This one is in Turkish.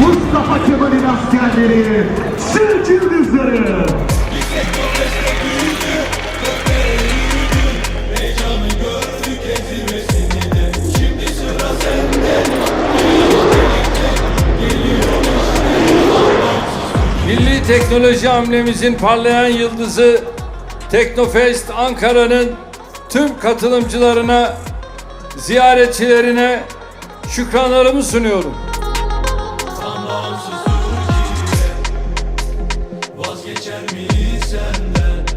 Mustafa Kemal'in askerleri, Sırç Yıldızları. Milli teknoloji hamlemizin parlayan yıldızı Teknofest Ankara'nın tüm katılımcılarına ziyaretçilerine şükranlarımı sunuyorum. Vazgeçer miyiz senden?